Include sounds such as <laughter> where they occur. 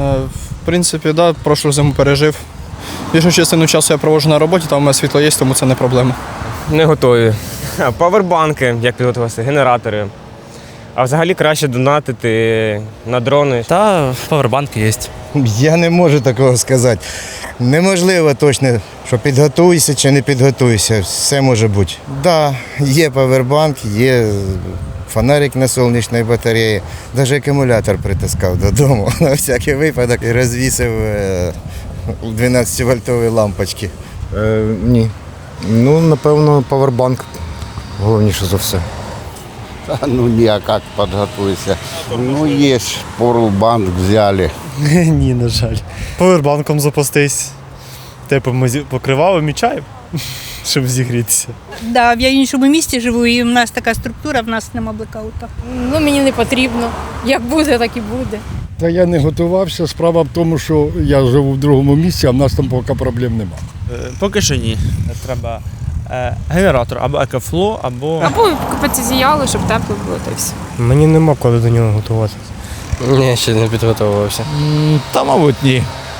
Е, В принципі, да, прошлу зиму пережив. Більшу частину часу я проводжу на роботі, там у мене світло є, тому це не проблема. Не готові. Павербанки, як підготуватися, генератори. А взагалі краще донатити на дрони. Та павербанки є. Я не можу такого сказати. Неможливо точно, що підготуйся чи не підготуйся. Все може бути. Так, да, є павербанк, є фонарик на сонячній батареї. Навіть акумулятор притискав додому <laughs> на всякий випадок і розвісив 12-вольтові лампочки. Е, ні. Ну, напевно, павербанк. Головніше за все. А, Ну, никак подготуйся. Ну, есть, Powerbank взяли. <laughs> Ні, на жаль. Повербанком запастись. Типу ми покривали мічаєм, щоб зігрітися. Да, я в іншому місті живу, і в нас така структура, в нас нема блекаута. Ну, мені не потрібно. Як буде, так і буде. Та я не готувався. Справа в тому, що я живу в другому місці, а в нас там поки проблем нема. Поки що ні. Треба е, генератор або екофло, або. Або купити зіяло, щоб тепло було, та й все. Мені нема коли до нього готуватися. Ні, ще не підготувався. Та, мабуть, ні.